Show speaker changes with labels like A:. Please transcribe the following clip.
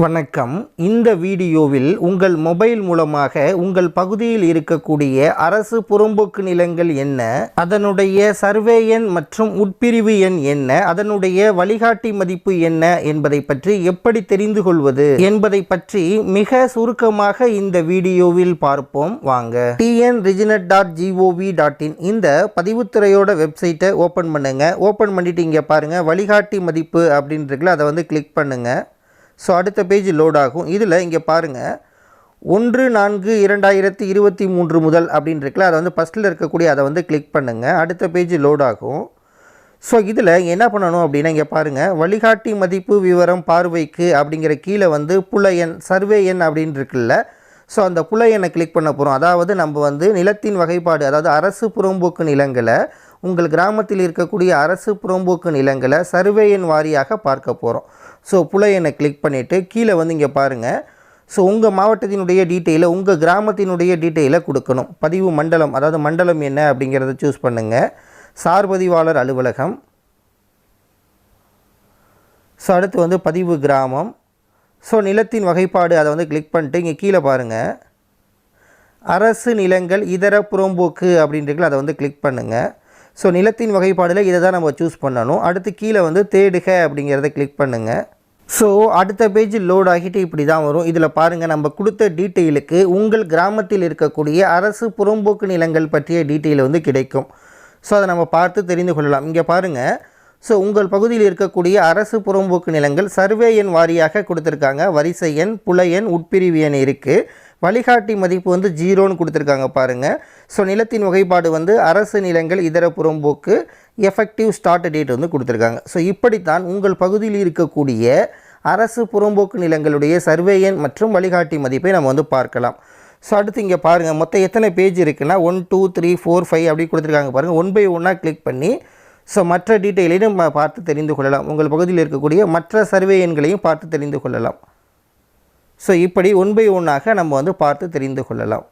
A: வணக்கம். இந்த வீடியோவில் உங்கள் மொபைல் மூலமாக உங்கள் பகுதியில் இருக்கக்கூடிய அரசு புறம்போக்கு நிலங்கள் என்ன? அதனுடைய சர்வே எண் மற்றும் உட்பிரிவு எண் என்ன? அதனுடைய வழிகாட்டி மதிப்பு என்ன? என்பதை பற்றி எப்படி தெரிந்து கொள்வது? என்பதை பற்றி மிக சுருக்கமாக இந்த வீடியோவில் பார்ப்போம். வாங்க. TN reginet dot GOV dot in இந்த பதிவுத்துறையோட வெப்சைட்டை ஓப்பன் பண்ணுங்க. ஓப்பன் பண்ணிட்டு இங்கே பாருங்க. வழிகாட்டி மதிப்பு அப்படின்னு இருக்குல்ல அதை வந்து கிளிக் பண்ணுங்க. ஸோ அடுத்த பேஜ் லோட் ஆகும். இதில் இங்கே பாருங்கள் ஒன்று நான்கு இரண்டாயிரத்தி இருபத்தி மூன்று முதல் அப்படின்னு இருக்குல்ல அதை வந்து ஃபஸ்ட்டில் இருக்கக்கூடிய அதை வந்து கிளிக் பண்ணுங்கள் அடுத்த பேஜ் லோட் ஆகும். ஸோ இதில் என்ன பண்ணணும் அப்படின்னா இங்கே பாருங்கள் வழிகாட்டி மதிப்பு விவரம் பார்வைக்கு அப்படிங்கிற கீழே வந்து புல எண் சர்வே எண் அப்படின்னு இருக்குல்ல. ஸோ அந்த புல எண்ணை கிளிக் பண்ண போகிறோம் அதாவது நம்ம வந்து நிலத்தின் வகைப்பாடு அதாவது அரசு புறம்போக்கு நிலங்களை உங்கள் கிராமத்தில் இருக்கக்கூடிய அரசு புறம்போக்கு நிலங்களை சர்வே எண் வாரியாக பார்க்க போகிறோம் ஸோ புல எண்ணை கிளிக் பண்ணிவிட்டு கீழே வந்து இங்கே பாருங்கள் ஸோ உங்கள் மாவட்டத்தினுடைய டீட்டெயிலை உங்கள் கிராமத்தினுடைய டீட்டெயிலை கொடுக்கணும். பதிவு மண்டலம் அதாவது மண்டலம் என்ன அப்படிங்கிறத சூஸ் பண்ணுங்கள் சார்பதிவாளர் அலுவலகம். ஸோ அடுத்து வந்து பதிவு கிராமம். ஸோ நிலத்தின் வகைப்பாடு அதை வந்து கிளிக் பண்ணிட்டு இங்கே கீழே பாருங்கள் அரசு நிலங்கள் இதர புறம்போக்கு அப்படின்றீங்களா அதை வந்து கிளிக் பண்ணுங்கள் ஸோ நிலத்தின் வகைப்பாடில் இதை தான் நம்ம சூஸ் பண்ணணும். அடுத்து கீழே வந்து தேடுக அப்படிங்கிறத கிளிக் பண்ணுங்கள் ஸோ அடுத்த பேஜ் லோட் ஆகிட்டு இப்படி தான் வரும். இதில் பாருங்கள் நம்ம கொடுத்த டீட்டெயிலுக்கு உங்கள் கிராமத்தில் இருக்கக்கூடிய அரசு புறம்போக்கு நிலங்கள் பற்றிய டீட்டெயில் வந்து கிடைக்கும். ஸோ அதை நம்ம பார்த்து தெரிந்து கொள்ளலாம். இங்கே பாருங்கள் ஸோ உங்கள் பகுதியில் இருக்கக்கூடிய அரசு புறம்போக்கு நிலங்கள் சர்வே எண் வாரியாக கொடுத்துருக்காங்க. வரிசை எண் புல எண் உட்பிரிவு எண் இருக்குது வழிகாட்டி மதிப்பு வந்து ஜீரோன்னு கொடுத்துருக்காங்க பாருங்கள் ஸோ நிலத்தின் வகைப்பாடு வந்து அரசு நிலங்கள் இதர புறம்போக்கு எஃபெக்டிவ் ஸ்டார்ட் டேட் வந்து கொடுத்துருக்காங்க. ஸோ இப்படித்தான் உங்கள் பகுதியில் இருக்கக்கூடிய அரசு புறம்போக்கு நிலங்களுடைய சர்வேயன் மற்றும் வழிகாட்டி மதிப்பை நம்ம வந்து பார்க்கலாம். ஸோ அடுத்து இங்கே பாருங்கள் மொத்தம் எத்தனை பேஜ் இருக்குன்னா one two three four five அப்படி கொடுத்துருக்காங்க பாருங்கள் ஒன் பை ஒன்னாக கிளிக் பண்ணி ஸோ மற்ற டீட்டெயிலையும் நம்ம பார்த்து தெரிந்து கொள்ளலாம். உங்கள் பகுதியில் இருக்கக்கூடிய மற்ற சர்வே எண்களையும் பார்த்து தெரிந்து கொள்ளலாம். ஸோ இப்படி ஒன் பை ஒன்னாக நம்ம வந்து பார்த்து தெரிந்து கொள்ளலாம்.